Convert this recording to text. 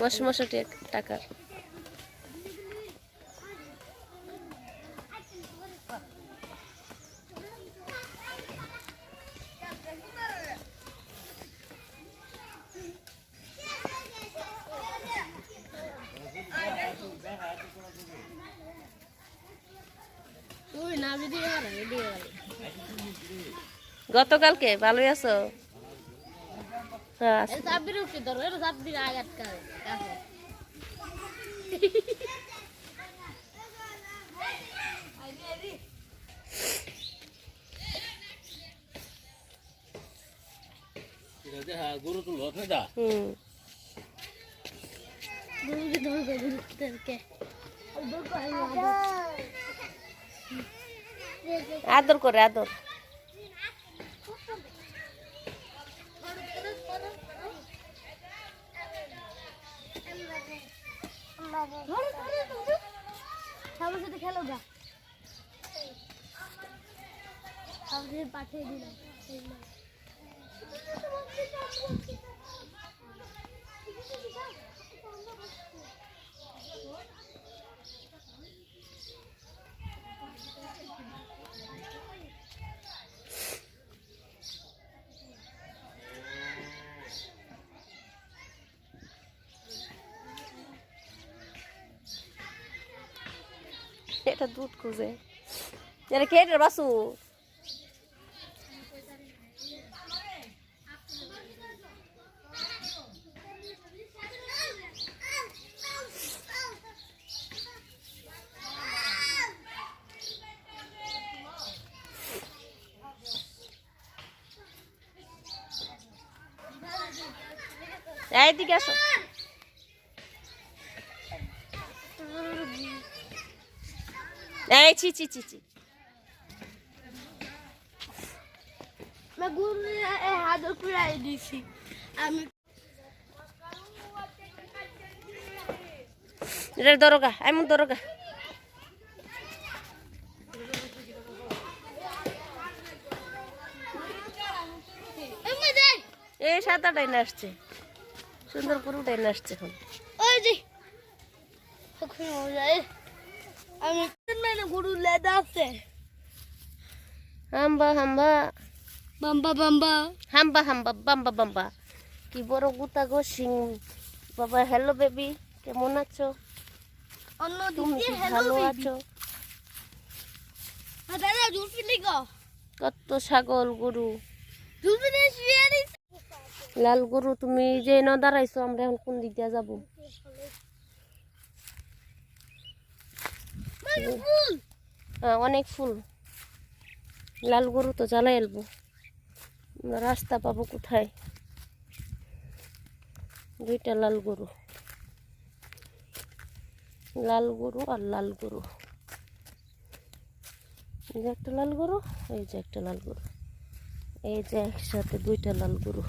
মশ ভিডিও কর গতকালকে ভালোই আছো? গুরু তুলো ফেদা হুম। গুরুকে ধরবে গুরুদেরকে আদর করে আদর। সবার সাথে খেলো গা পাঠিয়ে দিলাম। Era tudo com o Zé. Era que era nosso. É, diga só. এই চি চি চি চি এটার দরগা এমন দরগা। এ সাদা ডাইনে আসছে। সুন্দর করে ডাইনে আসছে এখন। ওই যে আমি মানে গুরু লেদা আছে। হাম্বা হাম্বা। বাম্বা বাম্বা। হাম্বা হাম্বা বাম্বা বাম্বা। কি বড় গুতা গো সিং। বাবা হ্যালো বেবি কেমন আছো? অন্য তুমি ভালো আছো? দাদা গো। কত ছাগল গরু। শুয়ে লাল গরু তুমি যে ন দাঁড়াইছো আমরা এখন কোন দিক দিয়ে যাব? অনেক ফুল। লাল গরু তো জ্বালাই এলবো রাস্তা পাবো কোথায়? দুইটা লাল গরু। লাল গরু আর লাল গরু। এই যে একটা লাল গরু এই যে একটা লাল গরু। এই যে একসাথে দুইটা লাল গরু।